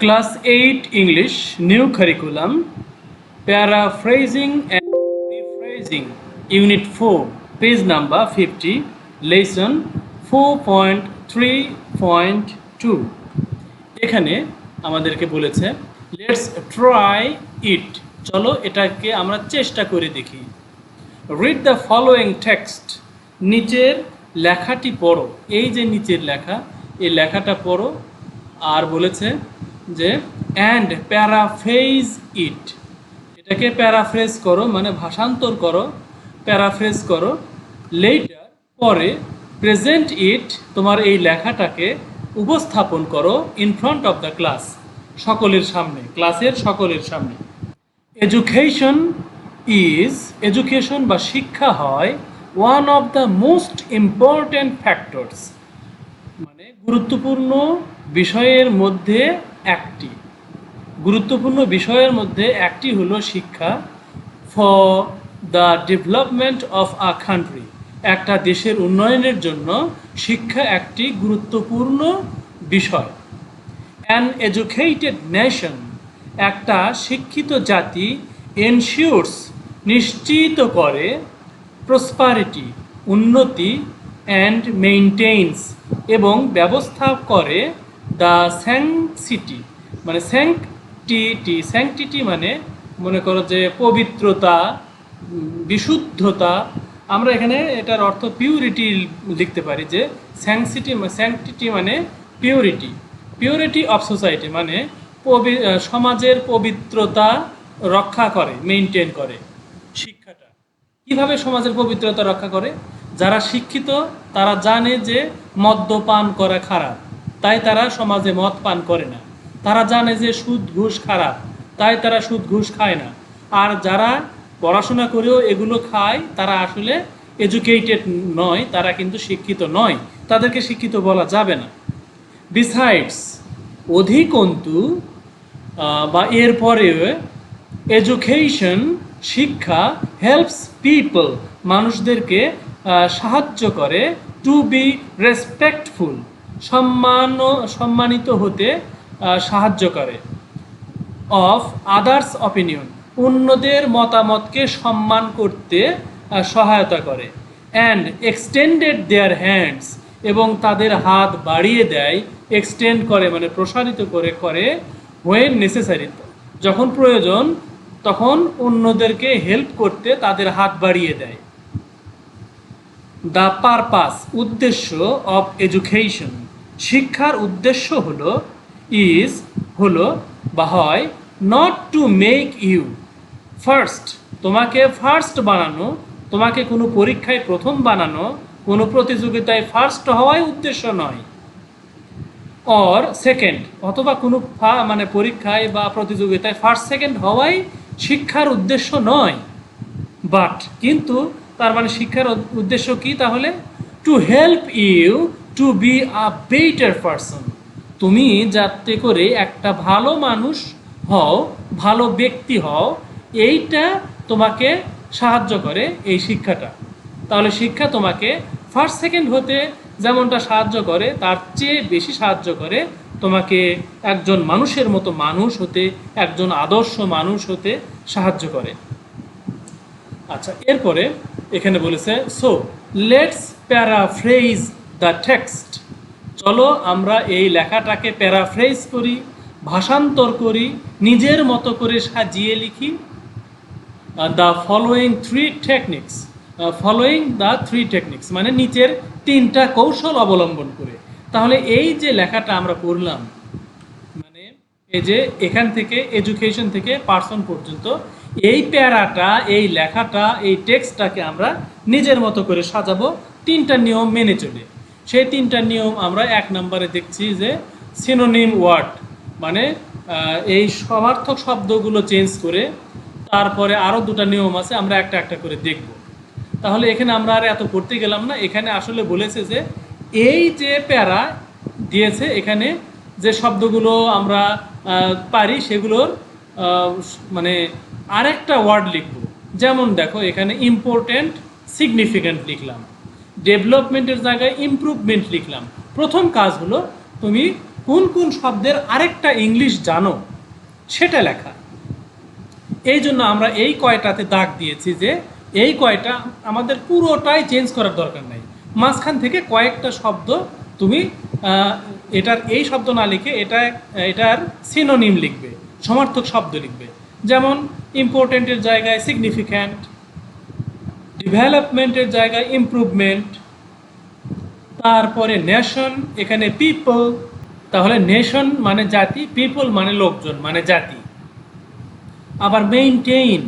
Class 8 English New Curriculum, Paraphrasing and Rephrasing, Unit 4 Page number 50 Lesson 4.3.2 এখানে আমাদেরকে বলেছে let's try it চলো এটাকে আমরা চেষ্টা করে দেখি। রিড দ্য ফলোয়িং টেক্সট নিচের লেখাটি পড়ো। এই যে নিচের লেখা, এই লেখাটা পড়ো। আর বলেছে যে অ্যান্ড প্যারাফ্রেজ ইট এটাকে প্যারাফ্রেজ করো মানে ভাষান্তর করো প্যারাফ্রেজ করো লেটার পরে প্রেজেন্ট ইট তোমার এই লেখাটাকে উপস্থাপন করো in front of the class সকলের সামনে ক্লাসের সকলের সামনে। এডুকেশন ইজ এডুকেশন বা শিক্ষা হয় one of the most important factors মানে গুরুত্বপূর্ণ বিষয়ের মধ্যে একটি। গুরুত্বপূর্ণ বিষয়ের মধ্যে একটি হলো শিক্ষা for the development of a country একটা দেশের উন্নয়নের জন্য শিক্ষা একটি গুরুত্বপূর্ণ বিষয়। অ্যান এডুকেটেড নেশন একটা শিক্ষিত জাতি এনশিওরস নিশ্চিত করে প্রসপারিটি উন্নতি অ্যান্ড মেইনটেইনস এবং ব্যবস্থা করে দ্য স্যাংসিটি মানে স্যাংটিটি স্যাংটিটি মানে মনে করো যে পবিত্রতা, বিশুদ্ধতা, আমরা এখানে এটার অর্থ পিউরিটি লিখতে পারি যে স্যাংসিটি স্যাংটিটি মানে পিউরিটি পিউরিটি অফ সোসাইটি মানে সমাজের পবিত্রতা রক্ষা করে মেনটেন করে, শিক্ষাটা। কীভাবে সমাজের পবিত্রতা রক্ষা করে? যারা শিক্ষিত, তারা জানে যে মদ্যপান করা খারাপ। তাই তারা সমাজে মদ পান করে না। তারা জানে যে সুদ, ঘুষ খারাপ। তাই তারা সুদ, ঘুষ খায় না। আর যারা পড়াশোনা করেও এগুলো খায়, তারা আসলে এডুকেটেড নয়, তারা কিন্তু শিক্ষিত নয়। তাদেরকে শিক্ষিত বলা যাবে না। বিসাইডস অধিকন্তু বা এরপরে এডুকেশন শিক্ষা হেল্পস পিপল মানুষদেরকে সাহায্য করে টু বি রেসপেক্টফুল সম্মান, সম্মানিত হতে সাহায্য করে। অফ আদার্স অপিনিয়ন অন্যদের মতামতকে সম্মান করতে সহায়তা করে। অ্যান্ড এক্সটেন্ডেড দেয়ার হ্যান্ডস এবং তাদের হাত বাড়িয়ে দেয় এক্সটেন্ড করে মানে প্রসারিত করে করে ওয়েন নেসেসারি যখন প্রয়োজন, তখন অন্যদেরকে হেল্প করতে তাদের হাত বাড়িয়ে দেয়। দ্য পারপাস উদ্দেশ্য অফ এডুকেশন শিক্ষার উদ্দেশ্য হলো ইজ হলো, বা হয় not to make you first তোমাকে ফার্স্ট বানানো, তোমাকে কোনো পরীক্ষায় প্রথম বানানো, কোনো প্রতিযোগিতায় ফার্স্ট হওয়াই উদ্দেশ্য নয়। অর সেকেন্ড অথবা কোনো মানে পরীক্ষায় বা প্রতিযোগিতায় ফার্স্ট সেকেন্ড হওয়াই শিক্ষার উদ্দেশ্য নয়। বাট কিন্তু তার মানে শিক্ষার উদ্দেশ্য কি তাহলে? To help you to be a better person তুমি যাতে করে একটা ভালো মানুষ হও, ভালো ব্যক্তি হও, এইটা তোমাকে সাহায্য করে এই শিক্ষাটা। তাহলে শিক্ষা তোমাকে ফার্স্ট সেকেন্ড হতে যেমনটা সাহায্য করে, তার চেয়ে বেশি সাহায্য করে তোমাকে একজন মানুষের মতো মানুষ হতে, একজন আদর্শ মানুষ হতে সাহায্য করে। আচ্ছা এরপরে এখানে বলেছে so let's paraphrase the text. চলো আমরা এই লেখাটাকে প্যারাফ্রেজ করি, ভাষান্তর করি, নিজের মতো করে সাজিয়ে লিখি। The following three techniques following the three techniques মানে নিচের তিনটা কৌশল অবলম্বন করে। তাহলে এই যে লেখাটা আমরা পড়লাম মানে এই যে এখান থেকে এডুকেশন থেকে পার্সন পর্যন্ত, এই প্যারাটা, এই লেখাটা, এই টেক্সটটাকে আমরা নিজের মতো করে সাজাবো, তিনটা নিয়ম মেনে চলে। সেই তিনটা নিয়ম আমরা এক নম্বরে দেখছি যে সিনোনিম ওয়ার্ড মানে এই সমার্থক শব্দগুলো চেঞ্জ করে তারপরে আরও দুটো নিয়ম আছে, আমরা একটা একটা করে দেখব। তাহলে এখানে আমরা আর এত পড়তে গেলাম না, এখানে আসলে বলেছে যে এই যে প্যারা দিয়েছে, এখানে যে শব্দগুলো আমরা পারি সেগুলোর মানে আরেকটা ওয়ার্ড লিখব। যেমন দেখো, এখানে ইম্পর্ট্যান্ট সিগনিফিক্যান্ট লিখলাম। ডেভেলপমেন্টের জায়গায় ইমপ্রুভমেন্ট লিখলাম। প্রথম কাজ হলো, তুমি কোন কোন শব্দের আরেকটা ইংলিশ জানো? সেটা লেখা। এই জন্য আমরা এই কয়টাতে দাগ দিয়েছি যে, এই কয়টা আমাদের পুরোটাই চেঞ্জ করার দরকার নাই। মাঝখান থেকে কয়েকটা শব্দ তুমি এটার এই শব্দ না লিখে এটা, এটার সিনোনিম লিখবে, সমার্থক শব্দ লিখবে। যেমন ইম্পর্টেন্টের জায়গায় সিগনিফিক্যান্ট ডেভেলপমেন্টের জায়গায় ইমপ্রুভমেন্ট, তারপরে নেশন, এখানে পিপল তাহলে নেশন মানে জাতি পিপল মানে লোকজন মানে জাতি। আবার মেইনটেইন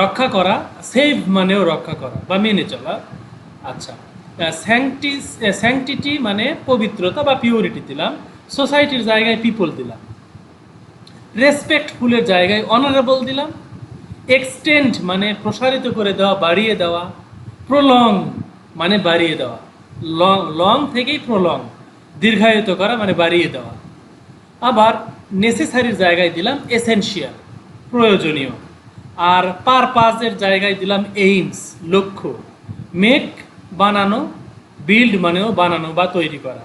রক্ষা করা সেভ মানেও রক্ষা করা, বা মেনে চলা। আচ্ছা স্যাংটি স্যাংটিটি মানে পবিত্রতা বা পিওরিটি দিলাম সোসাইটির জায়গায় পিপল দিলাম। রেসপেক্টফুলের জায়গায় অনারেবল দিলাম এক্সটেন্ড মানে প্রসারিত করে দেওয়া, বাড়িয়ে দেওয়া প্রলং মানে বাড়িয়ে দেওয়া। লং লং থেকেই প্রলং দীর্ঘায়িত করা মানে বাড়িয়ে দেওয়া। আবার নেসেসারির জায়গায় দিলাম এসেনশিয়াল প্রয়োজনীয়। আর পারপাসের জায়গায় দিলাম এইমস লক্ষ্য। মেক বানানো বিল্ড মানেও বানানো বা তৈরি করা।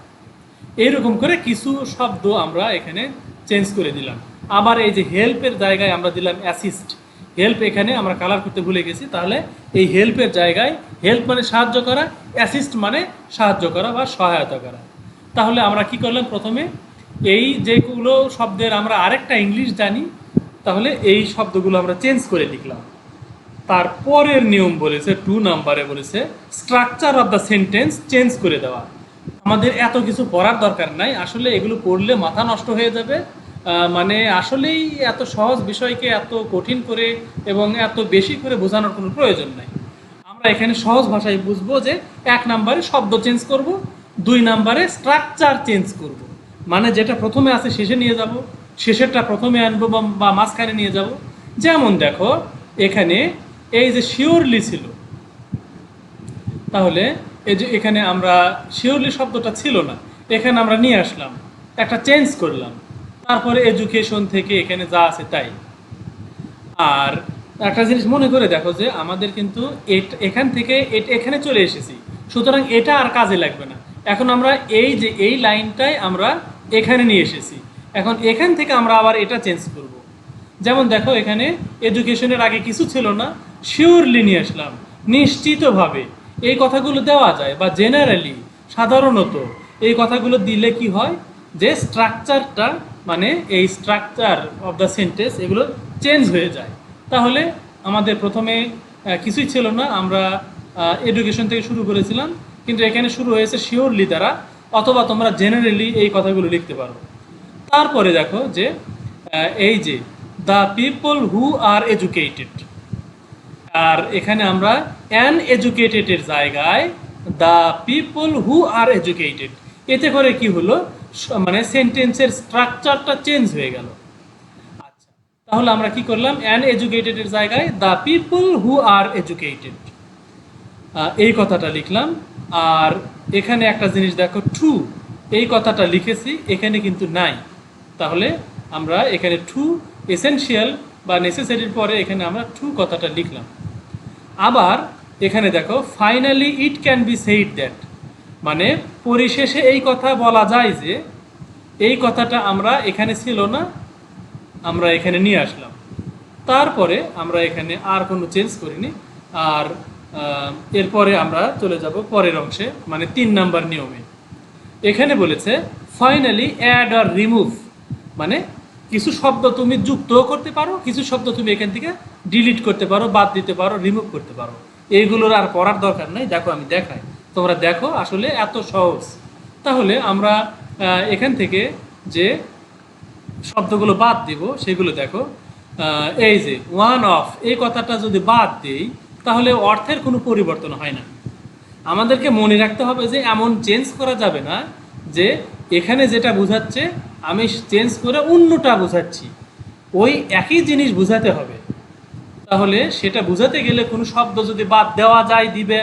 এইরকম করে কিছু শব্দ আমরা এখানে চেঞ্জ করে দিলাম। আবার এই যে হেল্পের জায়গায় আমরা দিলাম অ্যাসিস্ট হেল্প এখানে আমরা কালার করতে ভুলে গেছি। তাহলে এই হেল্পের জায়গায় হেল্প মানে সাহায্য করা অ্যাসিস্ট মানে সাহায্য করা বা সহায়তা করা। তাহলে আমরা কি করলাম প্রথমে? এই যেগুলো শব্দের আমরা আরেকটা ইংলিশ জানি, তাহলে এই শব্দগুলো আমরা চেঞ্জ করে লিখলাম। তারপরের নিয়ম বলেছে টু নাম্বারে বলেছে structure of the sentence change করে দেওয়া। আমাদের এত কিছু পড়ার দরকার নাই, আসলে এগুলো পড়লে মাথা নষ্ট হয়ে যাবে মানে আসলেই এত সহজ বিষয়কে এত কঠিন করে এবং এত বেশি করে বোঝানোর কোনো প্রয়োজন নাই। আমরা এখানে সহজ ভাষায় বুঝব যে এক নাম্বারে শব্দ চেঞ্জ করব, দুই নাম্বারে স্ট্রাকচার চেঞ্জ করব। মানে যেটা প্রথমে আছে শেষে নিয়ে যাব, শেষেরটা প্রথমে আনব বা- মাঝখানে নিয়ে যাব। যেমন দেখো, এখানে এই যে শিওরলি ছিল, তাহলে এই যে এখানে আমরা শিওরলি শব্দটা ছিল না, এখানে আমরা নিয়ে আসলাম, একটা চেঞ্জ করলাম। তারপরে এডুকেশন থেকে এখানে যা আছে তাই। আর একটা জিনিস মনে করে দেখো যে আমাদের কিন্তু এখান থেকে এখানে চলে এসেছি। সুতরাং এটা আর কাজে লাগবে না। এখন আমরা এই যে, এই লাইনটাই আমরা এখানে নিয়ে এসেছি। এখন এখান থেকে আমরা আবার এটা চেঞ্জ করব। যেমন দেখো এখানে এডুকেশনের আগে কিছু ছিল না শিওরলি নিয়ে আসলাম। নিশ্চিতভাবে এই কথাগুলো দেওয়া যায় বা জেনারেলি সাধারণত এই কথাগুলো দিলে কি হয়? যে স্ট্রাকচারটা মানে এই স্ট্রাকচার অফ দ্য সেন্টেন্স এগুলো চেঞ্জ হয়ে যায়। তাহলে আমাদের প্রথমে কিছুই ছিল না, আমরা এডুকেশন থেকে শুরু করেছিলাম, কিন্তু এখানে শুরু হয়েছে শিওরলি দ্বারা, অথবা তোমরা জেনারেলি এই কথাগুলো লিখতে পারো। তারপরে দেখো যে এই যে the people who are educated আর এখানে আমরা অ্যান এডুকেটেডের জায়গায় the people who are educated এতে করে কি হলো? মানে সেন্টেন্সের স্ট্রাকচারটা চেঞ্জ হয়ে গেল। আচ্ছা তাহলে আমরা কি করলাম? অ্যান এডুকেটেডের জায়গায় the people who are educated এই কথাটা লিখলাম। আর এখানে একটা জিনিস দেখো ট্রু এই কথাটা লিখেছি, এখানে কিন্তু নাই। তাহলে আমরা এখানে ট্রু এসেনশিয়াল বা নেসেসারির পরে এখানে আমরা ট্রু কথাটা লিখলাম। আবার এখানে দেখো finally it can be said that মানে পরিশেষে এই কথা বলা যায় যে এই কথাটা আমরা এখানে ছিল না, আমরা এখানে নিয়ে আসলাম। তারপরে আমরা এখানে আর কোনো চেঞ্জ করিনি। আর এরপরে আমরা চলে যাব পরের অংশে মানে তিন নাম্বার নিয়মে। এখানে বলেছে ফাইনালি অ্যাড আর রিমুভ মানে কিছু শব্দ তুমি যুক্তও করতে পারো, কিছু শব্দ তুমি এখান থেকে ডিলিট করতে পারো, বাদ দিতে পারো রিমুভ করতে পারো। এইগুলোর আর পড়ার দরকার নেই, দেখো আমি দেখাই। তোমরা দেখো আসলে এত সহজ। তাহলে আমরা এখান থেকে যে শব্দগুলো বাদ দিব, সেগুলো দেখো। এই যে ওয়ান অফ এই কথাটা যদি বাদ দিই, তাহলে অর্থের কোনো পরিবর্তন হয় না। আমাদেরকে মনে রাখতে হবে যে এমন চেঞ্জ করা যাবে না যে এখানে যেটা বোঝাচ্ছে, আমি চেঞ্জ করে অন্যটা বোঝাচ্ছি। ওই একই জিনিস বোঝাতে হবে। তাহলে সেটা বোঝাতে গেলে কোনো শব্দ যদি বাদ দেওয়া যায় দিবে।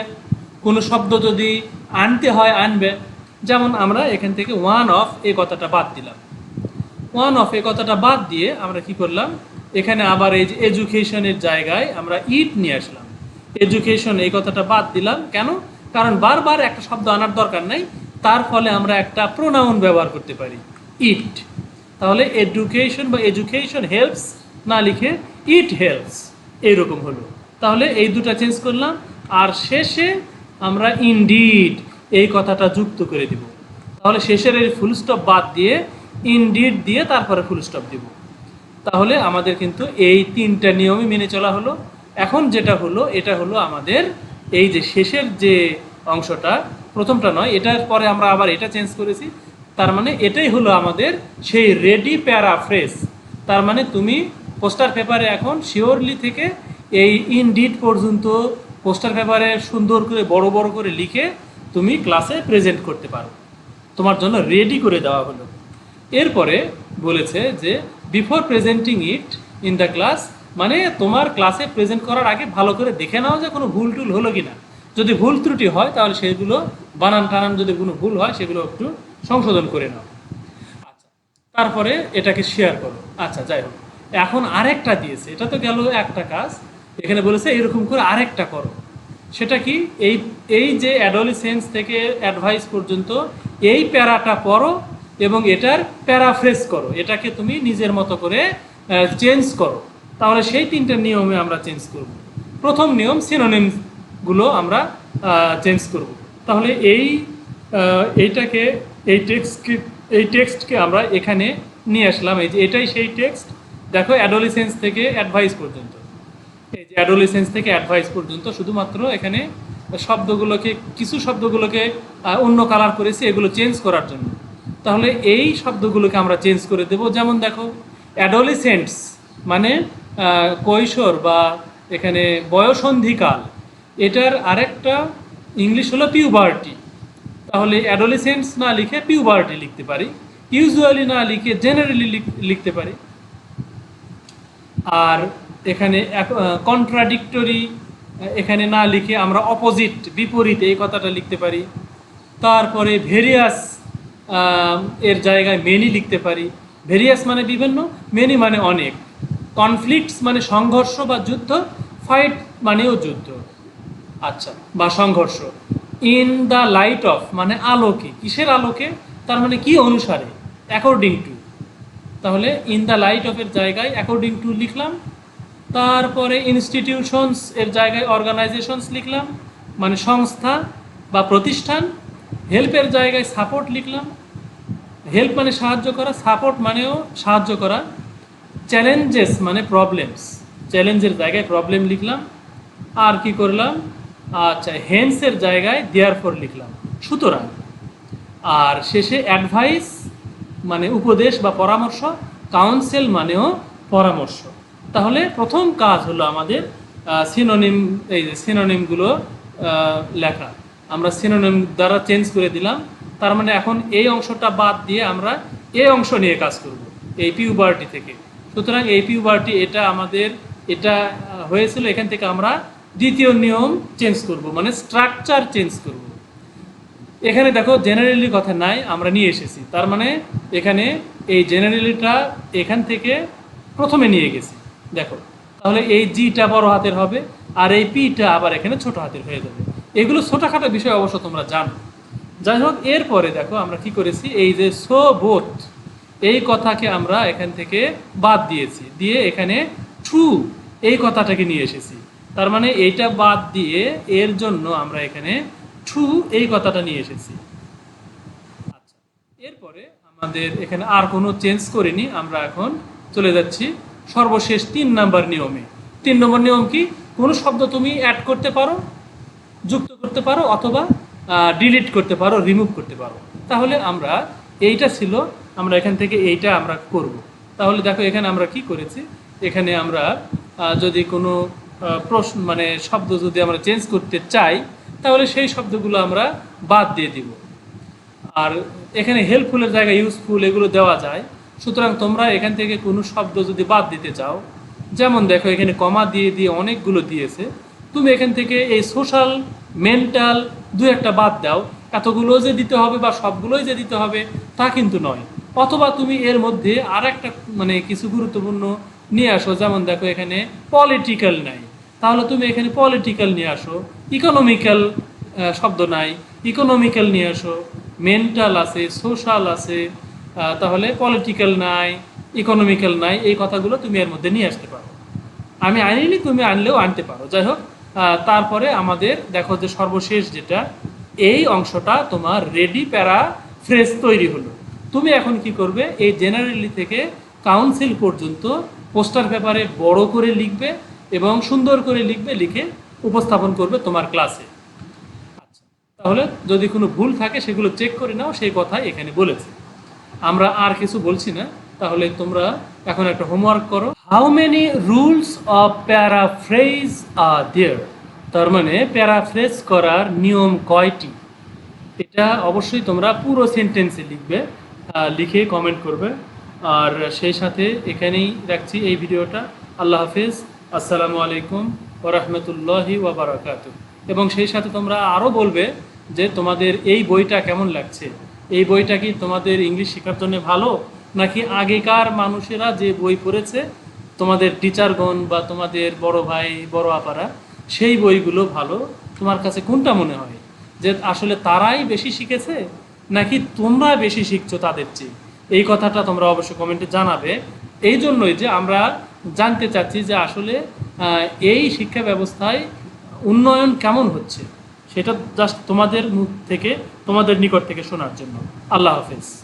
কোনো শব্দ যদি আনতে হয়, আনবে, যেমন আমরা এখান থেকে ওয়ান অফ এই কথাটা বাদ দিলাম। ওয়ান অফ এই কথাটা বাদ দিয়ে আমরা কি করলাম? এখানে আবার এই যে এডুকেশনের জায়গায় আমরা ইট নিয়ে আসলাম। এডুকেশন এই কথাটা বাদ দিলাম। কেন? কারণ বারবার একটা শব্দ আনার দরকার নাই। তার ফলে আমরা একটা প্রোনাউন ব্যবহার করতে পারি। ইট তাহলে এডুকেশন বা এডুকেশন হেল্পস না লিখে ইট হেল্পস এইরকম হলো। তাহলে এই দুটা চেঞ্জ করলাম। আর শেষে আমরা ইনডিড এই কথাটা যুক্ত করে দিব। তাহলে শেষের এই ফুল স্টপ বাদ দিয়ে ইনডিড দিয়ে তারপরে ফুল স্টপ দিব। তাহলে আমাদের কিন্তু এই তিনটা নিয়মই মেনে চলা হলো। এখন যেটা হলো, এটা হলো আমাদের এই যে শেষের যে অংশটা, প্রথমটা নয়, এটার পরে আমরা আবার এটা চেঞ্জ করেছি। তার মানে এটাই হলো আমাদের সেই রেডি প্যারা প্যারাফ্রেস তার মানে তুমি পোস্টার পেপারে এখন শিওরলি থেকে এই ইনডিড পর্যন্ত পোস্টার পেপারে সুন্দর করে, বড় বড় করে লিখে তুমি ক্লাসে প্রেজেন্ট করতে পারো। তোমার জন্য রেডি করে দেওয়া হলো। এরপরে বলেছে যে before presenting it in the class মানে তোমার ক্লাসে প্রেজেন্ট করার আগে ভালো করে দেখে নাও যে কোনো ভুল টুল হলো কিনা। যদি ভুল ত্রুটি হয়, তাহলে সেগুলো বানান টানান যদি কোনো ভুল হয়, সেগুলো একটু সংশোধন করে নাও। আচ্ছা তারপরে এটাকে শেয়ার করো। আচ্ছা যাই হোক। এখন আরেকটা দিয়েছে। এটা তো গেল একটা কাজ। এখানে বলেছে, এরকম করে আরেকটা করো। সেটা কি? এই এই যে অ্যাডোলিসেন্স থেকে অ্যাডভাইস পর্যন্ত এই প্যারাটা পড়ো এবং এটার প্যারাফ্রেস করো। এটাকে তুমি নিজের মতো করে চেঞ্জ করো। তাহলে সেই তিনটা নিয়মে আমরা চেঞ্জ করব। প্রথম নিয়ম সিনোনিমগুলো আমরা চেঞ্জ করব। তাহলে এই এইটাকে, এই টেক্সটকে এই টেক্সটকে আমরা এখানে নিয়ে আসলাম। এই যে এটাই সেই টেক্সট। দেখো অ্যাডোলিসেন্স থেকে অ্যাডভাইস পর্যন্ত। যে অ্যাডোলিসেন্স থেকে অ্যাডভাইস পর্যন্ত শুধুমাত্র এখানে শব্দগুলোকে, কিছু শব্দগুলোকে অন্য কালার করেছি, এগুলো চেঞ্জ করার জন্য। তাহলে এই শব্দগুলোকে আমরা চেঞ্জ করে দেব। যেমন দেখো অ্যাডোলিসেন্টস মানে কৈশোর বা এখানে বয়সন্ধিকাল, এটার আরেকটা ইংলিশ হলো পিউবার্টি তাহলে অ্যাডোলিসেন্টস না লিখে পিউবার্টি লিখতে পারি ইউজুয়ালি না লিখে জেনারেলি লিখতে পারি। আর এখানে কন্ট্রাডিক্টরি এখানে না লিখে আমরা অপোজিট বিপরীত এই কথাটা লিখতে পারি। তারপরে ভেরিয়াস এর জায়গায় মেনি লিখতে পারি। ভেরিয়াস মানে বিভিন্ন মেনি মানে অনেক। কনফ্লিক্টস মানে সংঘর্ষ বা যুদ্ধ ফাইট মানেও যুদ্ধ। আচ্ছা বা সংঘর্ষ। ইন দ্য লাইট অফ মানে আলোকে, কিসের আলোকে? তার মানে কি অনুসারে? অ্যাকর্ডিং টু তাহলে ইন দ্য লাইট অফের জায়গায় অ্যাকর্ডিং টু লিখলাম তারপরে ইনস্টিটিউশনস এর জায়গায় অর্গানাইজেশনস লিখলাম মানে সংস্থা বা প্রতিষ্ঠান হেল্পের জায়গায় সাপোর্ট লিখলাম। হেল্প মানে সাহায্য করা সাপোর্ট মানেও সাহায্য করা। চ্যালেঞ্জেস মানে প্রবলেমস চ্যালেঞ্জের জায়গায় প্রবলেম লিখলাম। আর কি করলাম? আচ্ছা হেন্সের জায়গায় দেয়ার ফর লিখলাম। সুতরাং, আর শেষে অ্যাডভাইস মানে উপদেশ বা পরামর্শ কাউন্সেল মানেও পরামর্শ। তাহলে প্রথম কাজ হলো আমাদের সিনোনিম এই যে সিনোনিমগুলো লেখা। আমরা সিনোনিম দ্বারা চেঞ্জ করে দিলাম। তার মানে এখন এই অংশটা বাদ দিয়ে আমরা এই অংশ নিয়ে কাজ করব, এই পিউবার্টি থেকে। সুতরাং এই পিউবার্টি এটা আমাদের, এটা হয়েছিল এখান থেকে আমরা দ্বিতীয় নিয়ম চেঞ্জ করব মানে স্ট্রাকচার চেঞ্জ করব। এখানে দেখো জেনারেলি কথা নাই, আমরা নিয়ে এসেছি। তার মানে এখানে এই জেনারেলিটা এখান থেকে প্রথমে নিয়ে গেছি। দেখো, তাহলে এই জিটা বড় হাতের হবে আর এই পিটা আবার এখানে ছোট হাতের হয়ে যাবে। এগুলো ছোটোখাটো বিষয় অবশ্য তোমরা জানো। যাই হোক, এরপরে দেখো আমরা কি করেছি, এই যে সো বোট এই কথাকে আমরা এখান থেকে বাদ দিয়েছি, দিয়ে এখানে ট্রু এই কথাটাকে নিয়ে এসেছি। তার মানে এইটা বাদ দিয়ে এর জন্য আমরা এখানে ট্রু এই কথাটা নিয়ে এসেছি। আচ্ছা এরপরে আমাদের এখানে আর কোনো চেঞ্জ করিনি, আমরা এখন চলে যাচ্ছি সর্বশেষ তিন নাম্বার নিয়মে। তিন নম্বর নিয়ম কি? কোনো শব্দ তুমি অ্যাড করতে পারো, যুক্ত করতে পারো অথবা ডিলিট করতে পারো রিমুভ করতে পারো। তাহলে আমরা এইটা ছিল, আমরা এখান থেকে এইটা আমরা করব। তাহলে দেখো এখানে আমরা কি করেছি? এখানে আমরা যদি কোনো প্রশ্ন মানে শব্দ যদি আমরা চেঞ্জ করতে চাই, তাহলে সেই শব্দগুলো আমরা বাদ দিয়ে দিব। আর এখানে হেল্পফুলের জায়গায় ইউজফুল এগুলো দেওয়া যায়। সুতরাং তোমরা এখান থেকে কোনো শব্দ যদি বাদ দিতে চাও, যেমন দেখো এখানে কমা দিয়ে দিয়ে অনেকগুলো দিয়েছে, তুমি এখান থেকে এই সোশ্যাল মেন্টাল দু একটা বাদ দাও। এতগুলো যে দিতে হবে বা সবগুলোই যে দিতে হবে, তা কিন্তু নয়। অথবা তুমি এর মধ্যে আর একটা মানে কিছু গুরুত্বপূর্ণ নিয়ে আসো, যেমন দেখো এখানে পলিটিক্যাল নাই। তাহলে তুমি এখানে পলিটিক্যাল নিয়ে আসো ইকোনমিক্যাল শব্দ নাই। ইকোনমিক্যাল নিয়ে আসো মেন্টাল আছে সোশ্যাল আছে তাহলে পলিটিক্যাল নাই ইকোনমিক্যাল নাই, এই কথাগুলো তুমি এর মধ্যে নিয়ে আসতে পারো। আমি আনিনি তুমি আনলেও আনতে পারো। যাই হোক তারপরে আমাদের দেখো যে সর্বশেষ যেটা, এই অংশটা তোমার রেডি প্যারা ফ্রেশ তৈরি হলো। তুমি এখন কি করবে? এই জেনারেলি থেকে কাউন্সিল পর্যন্ত পোস্টার পেপারে বড় করে লিখবে এবং সুন্দর করে লিখবে, লিখে উপস্থাপন করবে তোমার ক্লাসে আচ্ছা তাহলে যদি কোনো ভুল থাকে, সেগুলো চেক করে নাও, সেই কথাই এখানে বলেছে। আমরা আর কিছু বলছি না, তাহলে তোমরা এখন একটা হোমওয়ার্ক করো। How many rules of paraphrase are there তার মানে প্যারাফ্রেজ করার নিয়ম কয়টি? এটা অবশ্যই তোমরা পুরো সেন্টেন্সে লিখবে লিখে কমেন্ট করবে। আর সেই সাথে এখানেই রাখছি এই ভিডিওটা। আল্লাহ হাফিজ। আসসালামু আলাইকুম ওরহমতুল্লাহি ওবরাকাত এবং সেই সাথে তোমরা আরও বলবে যে তোমাদের এই বইটা কেমন লাগছে। এই বইটা কি তোমাদের ইংলিশ শেখার জন্য ভালো? নাকি আগেকার মানুষেরা যে বই পড়েছে, তোমাদের টিচারগণ বা তোমাদের বড় ভাই, বড় আপারা, সেই বইগুলো ভালো? তোমার কাছে কোনটা মনে হয়? যে আসলে তারাই বেশি শিখেছে, নাকি তোমরা বেশি শিখছো তাদের চেয়ে? এই কথাটা তোমরা অবশ্যই কমেন্টে জানাবে। এই জন্যই যে আমরা জানতে চাচ্ছি যে আসলে এই শিক্ষা ব্যবস্থায় উন্নয়ন কেমন হচ্ছে? সেটা জাস্ট তোমাদের মুখ থেকে তোমাদের নিকট থেকে শোনার জন্য। আল্লাহ হাফেজ।